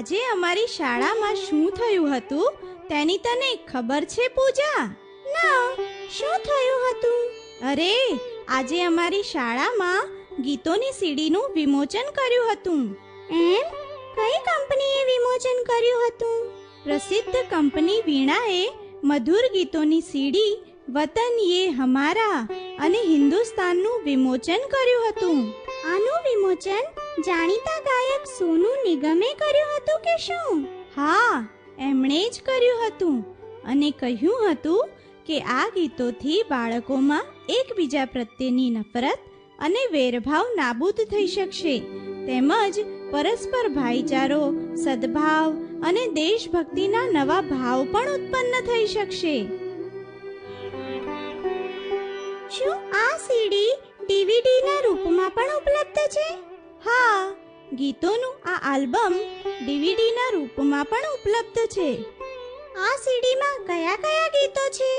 આજે અમારી શાળામાં શું થયું હતું? તેની તને ખબર છે પૂજા? ના, શું થયું હતું? અરે, આજે અમારી શાળામાં ગીતોની સીડીનું વિમોચન કર્યું હતું. એમ? કઈ કંપનીએ વિમોચન કર્યું હતું? પ્રસિદ્ધ કંપની વીણાએ મધુર ગીતોની સીડી વતન યે હમારા અને હિન્દુસ્તાનનું વિમોચન કર્યું હતું. આનું વિમોચન જાણીતા ગાયક સોનુ નિગમે કર્યું હતું કે શું? હા. એમણે જ કર્યું હતું અને કહ્યું હતું કે આ ગીતોથી બાળકોમાં એકબીજા પ્રત્યેની નફરત અને વેરભાવ નાબૂદ થઈ શકશે. તેમજ પરસ્પર ભાઈચારો સદભાવ અને દેશભક્તિના નવા ભાવ પણ ઉત્પન્ન થઈ શકશે. શું આ સીડી ડીવીડીના રૂપમાં પણ ઉપલબ્ધ છે? ગીતોનું આ આલ્બમ ડીવીડીના રૂપમાં પણ ઉપલબ્ધ છે. આ સીડીમાં કયા કયા ગીતો છે?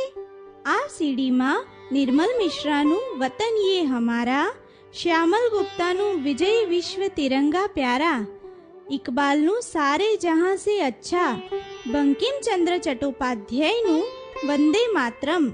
આ સીડીમાં નિર્મલ મિશ્રાનું વતન યે હમારા, શ્યામલ ગુપ્તાનું વિજય વિશ્વ તિરંગા પ્યારા, ઇકબાલનું સારે જહાં સે અચ્છા બંકિમચંદ્ર ચટ્ટોપાધ્યાયનું વંદે માતરમ,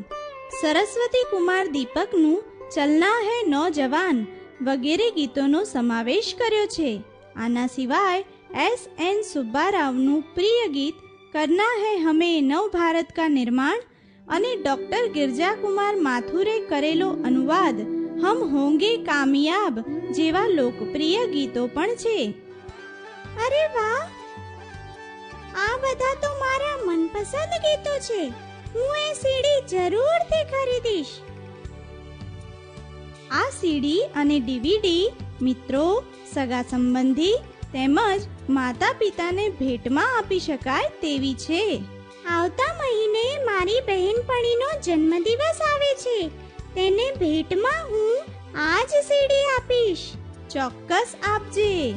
સરસ્વતી કુમાર દીપકનું ચલના હે નૌજવાન વગેરે ગીતોનો સમાવેશ કર્યો છે. આના સિવાય એસ એન સુબ્બારાવનું પ્રિય ગીત કરના હે હમે નવ ભારત કા નિર્માણ અને ડોક્ટર ગિરજાકુમાર માથુરે કરેલો અનુવાદ હમ હોંગે કામયાબ જેવા લોકપ્રિય ગીતો પણ છે. અરે વાહ! આ બધા તો મારા મનપસંદ ગીતો છે. હું એ સીડી જરૂરથી ખરીદીશ. આ સીડી અને ડીવીડી મિત્રો, સગા સંબંધી તેમજ માતા પિતાને ભેટમાં આપી શકાય તેવી છે. આવતા મહિને મારી બહેનપણીનો જન્મદિવસ આવે છે. તેને ભેટમાં હું આ જ સીડી આપીશ. ચોક્કસ આપજે.